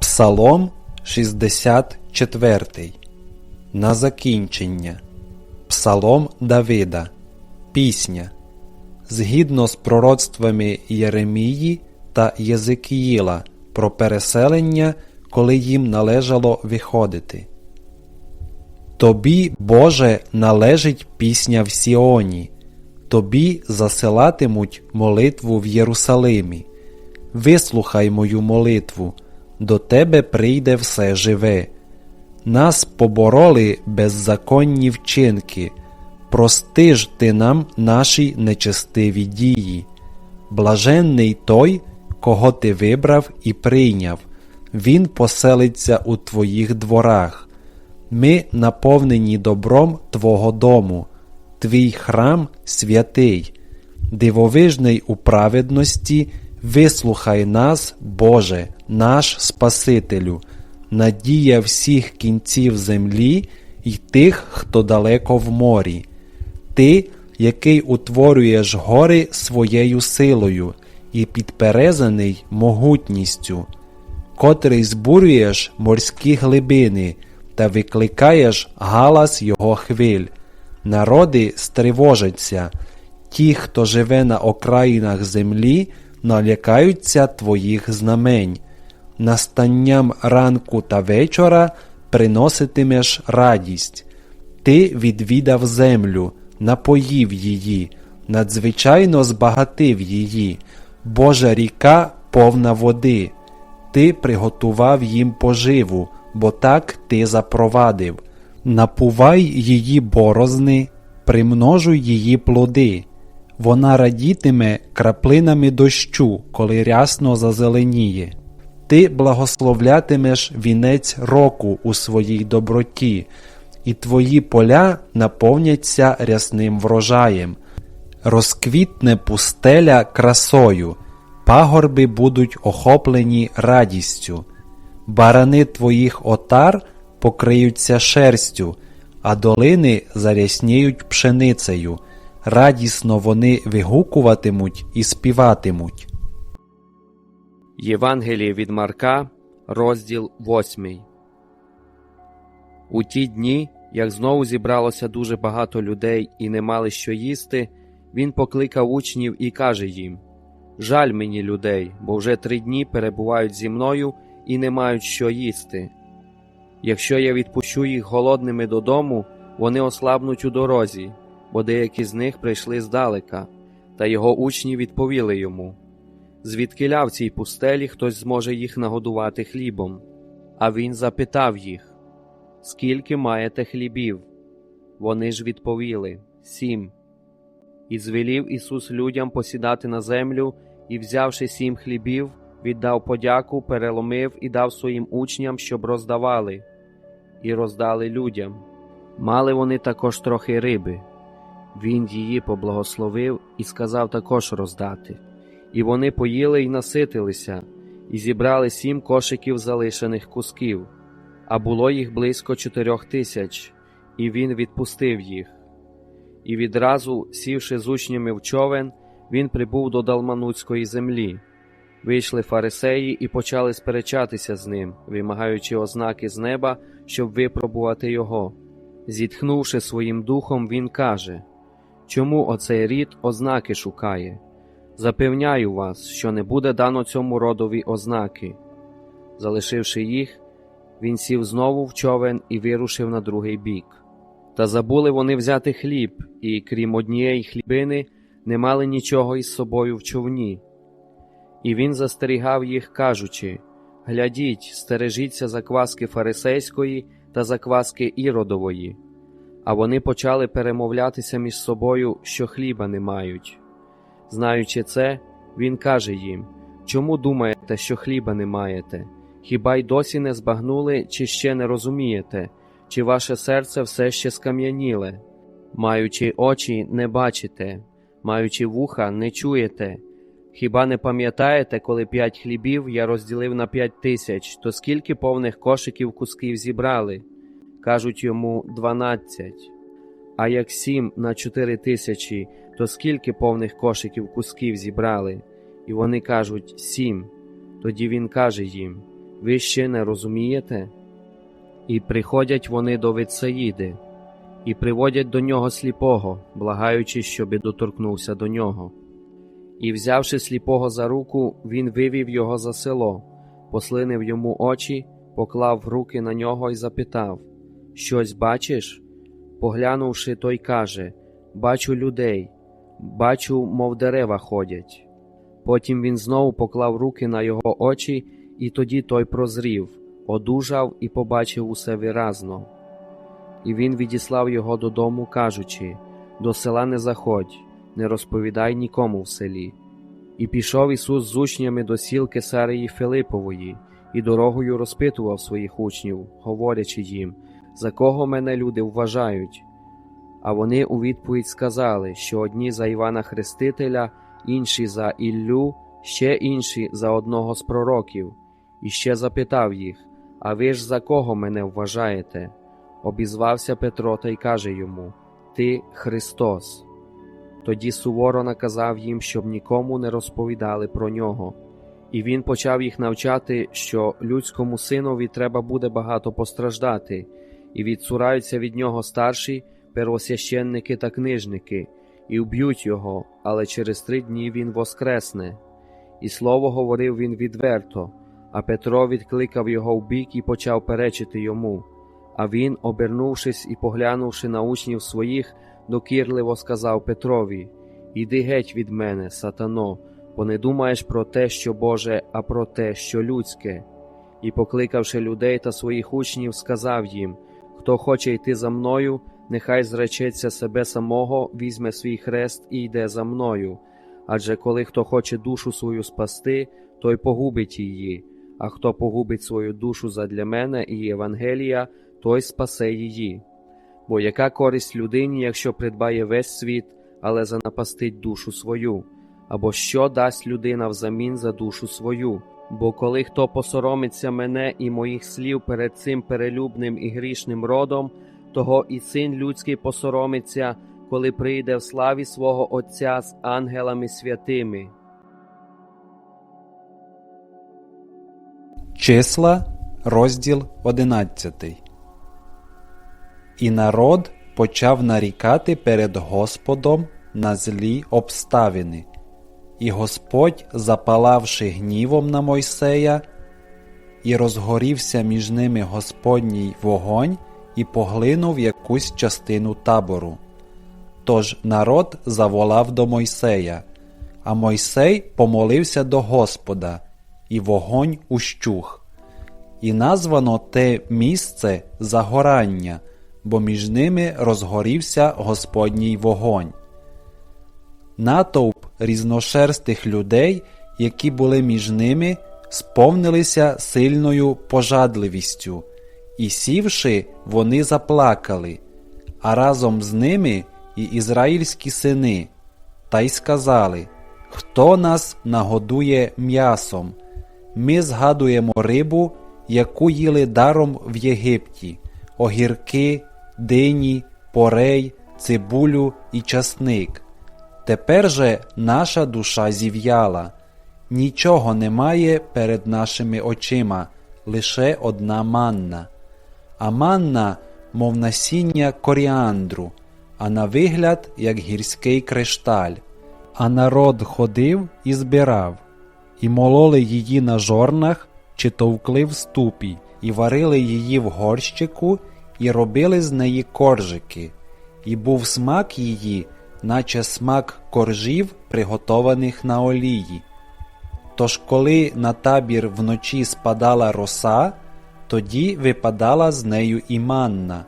Псалом 64. На закінчення. Псалом Давида. Пісня. Згідно з пророцтвами Єремії та Єзикіїла про переселення, коли їм належало виходити. Тобі, Боже, належить пісня в Сіоні, Тобі засилатимуть молитву в Єрусалимі. Вислухай мою молитву, до Тебе прийде все живе. Нас побороли беззаконні вчинки, прости ж ти нам наші нечестиві дії. Блаженний той, кого ти вибрав і прийняв, він поселиться у твоїх дворах. Ми наповнені добром Твого дому, Твій храм святий, дивовижний у праведності, вислухай нас, Боже, наш Спасителю, надія всіх кінців землі і тих, хто далеко в морі. Ти, який утворюєш гори своєю силою і підперезаний могутністю, котрий збурюєш морські глибини та викликаєш галас його хвиль. Народи стривожаться, ті, хто живе на окраїнах землі, налякаються твоїх знамень. Настанням ранку та вечора приноситимеш радість. Ти відвідав землю, напоїв її, надзвичайно збагатив її, Божа ріка повна води. Ти приготував їм поживу, бо так ти запровадив. Напувай її борозни, примножуй її плоди. Вона радітиме краплинами дощу, коли рясно зазеленіє. Ти благословлятимеш вінець року у своїй доброті, і твої поля наповняться рясним врожаєм. Розквітне пустеля красою, пагорби будуть охоплені радістю, барани твоїх отар покриються шерстю, а долини зарясніють пшеницею, радісно вони вигукуватимуть і співатимуть. Євангеліє від Марка, розділ 8. У ті дні, як знову зібралося дуже багато людей і не мали що їсти, він покликав учнів і каже їм: Жаль мені людей, бо вже три дні перебувають зі мною і не мають що їсти. Якщо я відпущу їх голодними додому, вони ослабнуть у дорозі, бо деякі з них прийшли здалека, та його учні відповіли йому звідкиля в цій пустелі хтось зможе їх нагодувати хлібом. А він запитав їх Скільки маєте хлібів? Вони ж відповіли Сім. І звелів Ісус людям посідати на землю і, взявши сім хлібів, віддав подяку, переломив і дав своїм учням, щоб роздавали, і роздали людям. Мали вони також трохи риби. Він її поблагословив і сказав також роздати. І вони поїли й наситилися, і зібрали сім кошиків залишених кусків, а було їх близько чотирьох тисяч, і він відпустив їх. І відразу, сівши з учнями в човен, він прибув до Далмануцької землі. Вийшли фарисеї і почали сперечатися з ним, вимагаючи ознаки з неба, щоб випробувати його. Зітхнувши своїм духом, він каже Чому оцей рід ознаки шукає? Запевняю вас, що не буде дано цьому родові ознаки. Залишивши їх, він сів знову в човен і вирушив на другий бік. Та забули вони взяти хліб, і, крім однієї хлібини, не мали нічого із собою в човні. І він застерігав їх, кажучи Глядіть, стережіться закваски фарисейської та закваски іродової. А вони почали перемовлятися між собою, що хліба не мають. Знаючи це, він каже їм Чому думаєте, що хліба не маєте? Хіба й досі не збагнули, чи ще не розумієте, чи ваше серце все ще скам'яніле? Маючи очі, не бачите, маючи вуха, не чуєте. Хіба не пам'ятаєте, коли п'ять хлібів я розділив на п'ять тисяч, то скільки повних кошиків кусків зібрали? Кажуть йому дванадцять. А як сім на чотири тисячі, то скільки повних кошиків кусків зібрали? І вони кажуть сім. Тоді він каже їм Ви ще не розумієте? І приходять вони до Витсаїди, і приводять до нього сліпого, благаючи, щоби доторкнувся до нього. І, взявши сліпого за руку, він вивів його за село, послинив йому очі, поклав руки на нього і запитав Щось бачиш? Поглянувши, той каже Бачу людей, бачу, мов дерева ходять. Потім він знову поклав руки на його очі, і тоді той прозрів, одужав і побачив усе виразно. І він відіслав його додому, кажучи До села не заходь, не розповідай нікому в селі. І пішов Ісус з учнями до сіл Кесарії Филипової, і дорогою розпитував своїх учнів, говорячи їм, за кого мене люди вважають. А вони у відповідь сказали, що одні за Івана Хрестителя, інші за Іллю, ще інші за одного з пророків, і ще запитав їх А ви ж за кого мене вважаєте? Обізвався Петро та й каже йому Ти Христос. Тоді суворо наказав їм, щоб нікому не розповідали про нього. І він почав їх навчати, що людському синові треба буде багато постраждати, і відсураються від нього старші первосвященники та книжники, і вб'ють його, але через три дні він воскресне. І слово говорив він відверто, а Петро відкликав його в бік і почав перечити йому. А він, обернувшись і поглянувши на учнів своїх, докірливо сказав Петрові: Іди геть від мене, сатано, бо не думаєш про те, що Боже, а про те, що людське. І, покликавши людей та своїх учнів, сказав їм: Хто хоче йти за мною, нехай зречеться себе самого, візьме свій хрест і йде за мною. Адже коли хто хоче душу свою спасти, той погубить її, а хто погубить свою душу задля мене і Євангелія, той спасе її. Бо яка користь людині, якщо придбає весь світ, але занапастить душу свою? Або що дасть людина взамін за душу свою? Бо коли хто посоромиться мене і моїх слів перед цим перелюбним і грішним родом, того і син людський посоромиться, коли прийде в славі свого Отця з ангелами святими. Числа, розділ 11. І народ почав нарікати перед Господом на злі обставини. І Господь, запалавши гнівом на Мойсея, і розгорівся між ними Господній вогонь і поглинув якусь частину табору. Тож народ заволав до Мойсея, а Мойсей помолився до Господа, і вогонь ущух. І названо те місце загорання, бо між ними розгорівся Господній вогонь. Натовп різношерстих людей, які були між ними, сповнилися сильною пожадливістю, і сівши, вони заплакали, а разом з ними і ізраїльські сини, та й сказали: Хто нас нагодує м'ясом? Ми згадуємо рибу, яку їли даром в Єгипті, огірки, дині, порей, цибулю і часник. Тепер же наша душа зів'яла, нічого немає перед нашими очима, лише одна манна. А манна, мов насіння коріандру, а на вигляд, як гірський кришталь. А народ ходив і збирав, і мололи її на жорнах чи товкли в ступі, і варили її в горщику, і робили з неї коржики, і був смак її, наче смак коржів, приготованих на олії. Тож, коли на табір вночі спадала роса, тоді випадала з нею і манна.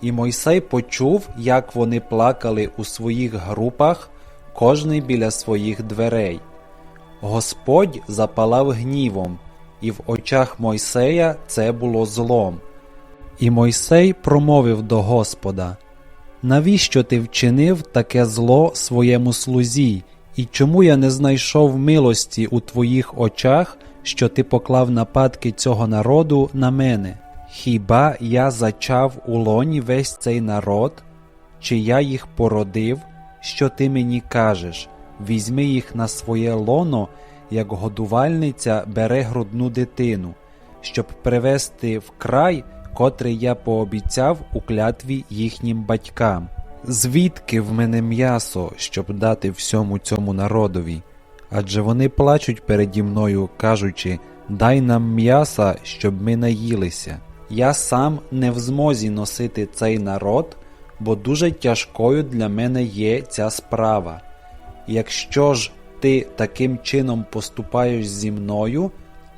І Мойсей почув, як вони плакали у своїх групах, кожний біля своїх дверей. Господь запалав гнівом, і в очах Мойсея це було злом. І Мойсей промовив до Господа: Навіщо ти вчинив таке зло своєму слузі, і чому я не знайшов милості у твоїх очах, що ти поклав нападки цього народу на мене? Хіба я зачав у лоні весь цей народ, чи я їх породив, що ти мені кажеш, візьми їх на своє лоно, як годувальниця бере грудну дитину, щоб привести в край, котрий я пообіцяв у клятві їхнім батькам. Звідки в мене м'ясо, щоб дати всьому цьому народові? Адже вони плачуть переді мною, кажучи Дай нам м'яса, щоб ми наїлися. Я сам не в змозі носити цей народ, бо дуже тяжкою для мене є ця справа. Якщо ж ти таким чином поступаєш зі мною,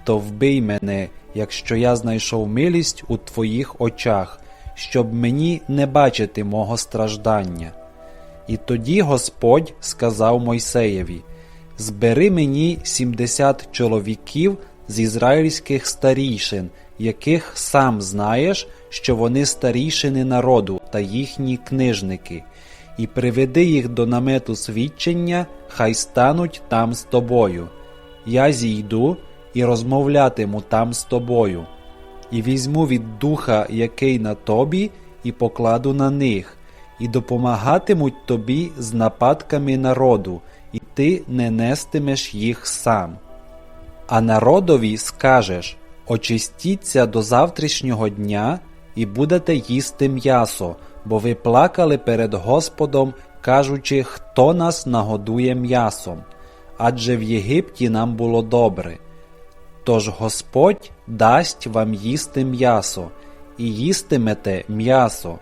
то вбий мене, якщо я знайшов милість у твоїх очах, щоб мені не бачити мого страждання. І тоді Господь сказав Мойсеєві: Збери мені сімдесят чоловіків з ізраїльських старійшин, яких сам знаєш, що вони старійшини народу та їхні книжники, і приведи їх до намету свідчення, хай стануть там з тобою. Я зійду і розмовлятиму там з тобою, і візьму від духа, який на тобі, і покладу на них, і допомагатимуть тобі з нападками народу, ти не нестимеш їх сам. А народові скажеш очистіться до завтрашнього дня і будете їсти м'ясо, бо ви плакали перед Господом, кажучи, хто нас нагодує м'ясом, адже в Єгипті нам було добре. Тож Господь дасть вам їсти м'ясо, і їстимете м'ясо.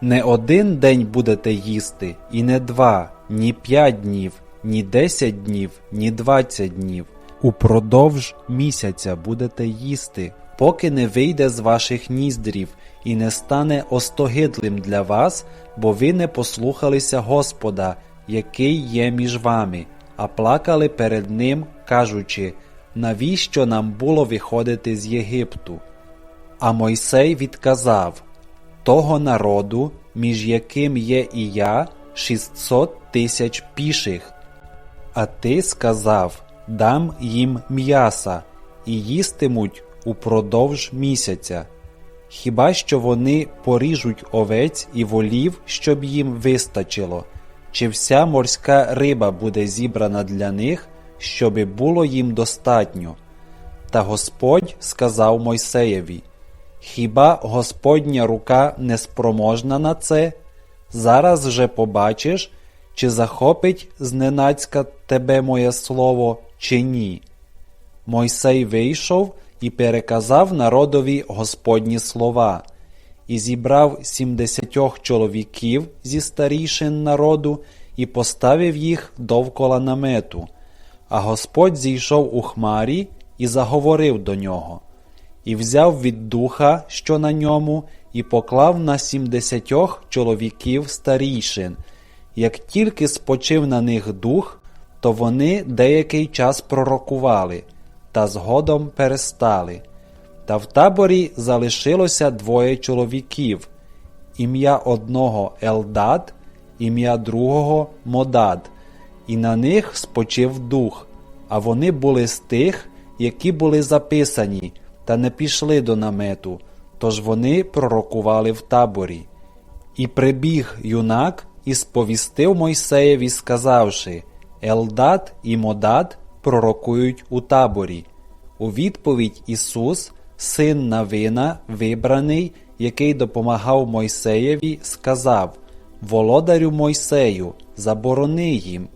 Не один день будете їсти, і не два, ні п'ять днів, ні десять днів, ні двадцять днів. Упродовж місяця будете їсти, поки не вийде з ваших ніздрів і не стане остогидлим для вас, бо ви не послухалися Господа, який є між вами, а плакали перед Ним, кажучи, навіщо нам було виходити з Єгипту? А Мойсей відказав того народу, між яким є і я, шістсот тисяч піших. А ти сказав дам їм м'яса, і їстимуть упродовж місяця. Хіба що вони поріжуть овець і волів, щоб їм вистачило, чи вся морська риба буде зібрана для них, щоби було їм достатньо. Та Господь сказав Мойсеєві: Хіба Господня рука не спроможна на це? Зараз же побачиш, чи захопить зненацька тебе моє слово, чи ні. Мойсей вийшов і переказав народові Господні слова, і зібрав сімдесятьох чоловіків зі старішин народу і поставив їх довкола намету. А Господь зійшов у хмарі і заговорив до нього, і взяв від духа, що на ньому, і поклав на сімдесятьох чоловіків старішин. Як тільки спочив на них дух, то вони деякий час пророкували, та згодом перестали. Та в таборі залишилося двоє чоловіків ім'я одного Елдад, ім'я другого Модад, і на них спочив дух, а вони були з тих, які були записані, та не пішли до намету, тож вони пророкували в таборі. І прибіг юнак і сповістив Мойсеєві, сказавши Елдад і Модад пророкують у таборі. У відповідь Ісус, син Навина, вибраний, який допомагав Мойсеєві, сказав Володарю Мойсею, заборони їм.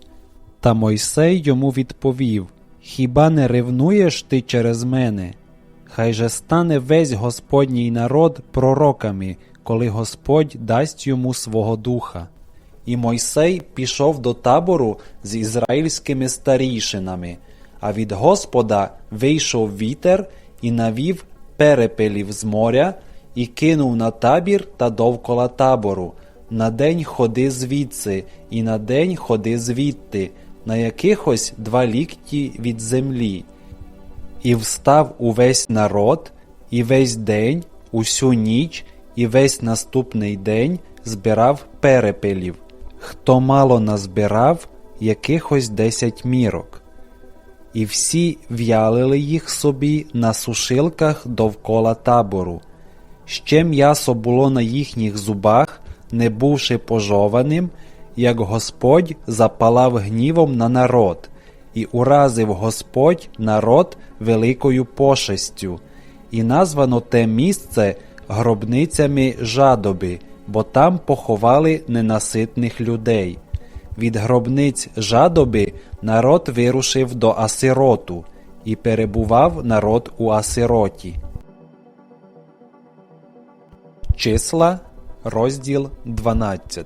Та Мойсей йому відповів Хіба не ревнуєш ти через мене? Хай же стане весь Господній народ пророками, коли Господь дасть йому свого духа. І Мойсей пішов до табору з ізраїльськими старішинами, а від Господа вийшов вітер і навів перепелів з моря, і кинув на табір та довкола табору. На день ходи звідси, і на день ходи звідти, на якихось два лікті від землі. І встав увесь народ, і весь день, усю ніч, і весь наступний день збирав перепелів. Хто мало назбирав якихось десять мірок, і всі в'ялили їх собі на сушилках довкола табору. Ще м'ясо було на їхніх зубах, не бувши пожованим, як Господь запалав гнівом на народ, і уразив Господь народ великою пошестю, і названо те місце гробницями жадоби, бо там поховали ненаситних людей. Від гробниць жадоби народ вирушив до Асироту, і перебував народ у Асироті. Числа, розділ 12.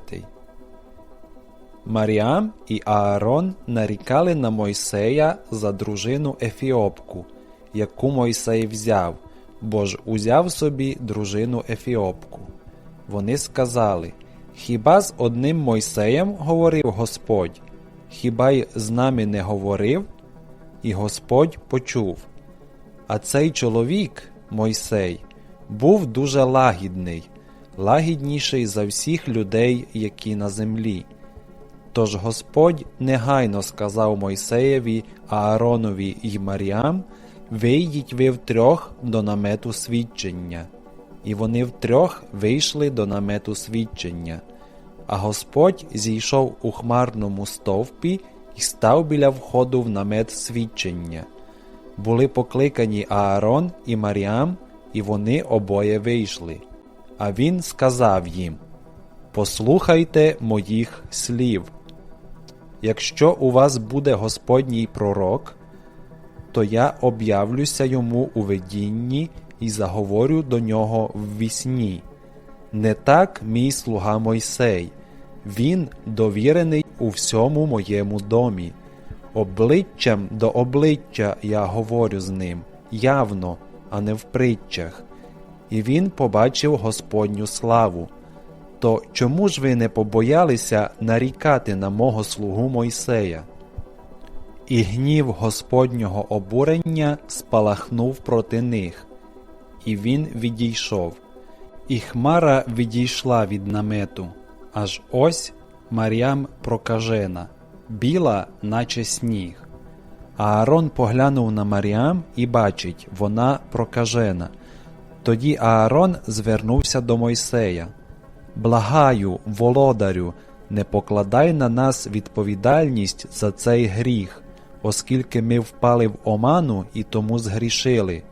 Маріам і Аарон нарікали на Мойсея за дружину Ефіопку, яку Мойсей взяв, бо ж узяв собі дружину Ефіопку. Вони сказали: Хіба з одним Мойсеєм говорив Господь? Хіба й з нами не говорив? І Господь почув. А цей чоловік, Мойсей, був дуже лагідний, лагідніший за всіх людей, які на землі. Тож Господь негайно сказав Мойсеєві, Ааронові й Маріам, вийдіть ви втрьох до намету свідчення. І вони втрьох вийшли до намету свідчення. А Господь зійшов у хмарному стовпі і став біля входу в намет свідчення. Були покликані Аарон і Маріам, і вони обоє вийшли. А він сказав їм: Послухайте моїх слів. Якщо у вас буде Господній пророк, то я об'явлюся йому у видінні і заговорю до нього в вісні. Не так мій слуга Мойсей, він довірений у всьому моєму домі. Обличчям до обличчя я говорю з ним, явно, а не в притчах. І він побачив Господню славу. То чому ж ви не побоялися нарікати на мого слугу Мойсея? І гнів Господнього обурення спалахнув проти них, і він відійшов. І хмара відійшла від намету, аж ось Мар'ям прокажена, біла, наче сніг. Аарон поглянув на Маріам і бачить, вона прокажена. Тоді Аарон звернувся до Мойсея. Благаю, володарю, не покладай на нас відповідальність за цей гріх, оскільки ми впали в оману і тому згрішили.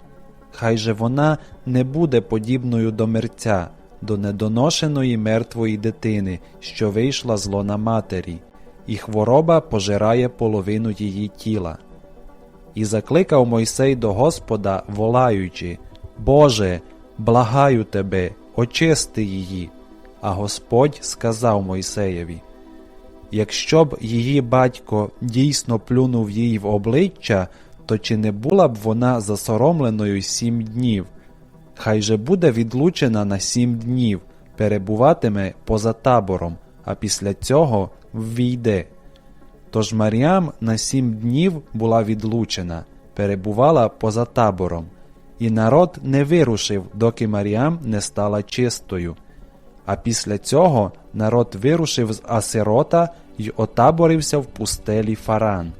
Хай же вона не буде подібною до мерця, до недоношеної мертвої дитини, що вийшла з лона матері, і хвороба пожирає половину її тіла. І закликав Мойсей до Господа, волаючи Боже, благаю тебе, очисти її. А Господь сказав Мойсеєві Якщо б її батько дійсно плюнув їй в обличчя, то чи не була б вона засоромленою сім днів? Хай же буде відлучена на сім днів, перебуватиме поза табором, а після цього ввійде. Тож Маріам на сім днів була відлучена, перебувала поза табором, і народ не вирушив, доки Маріам не стала чистою. А після цього народ вирушив з Асирота й отаборився в пустелі Фаран.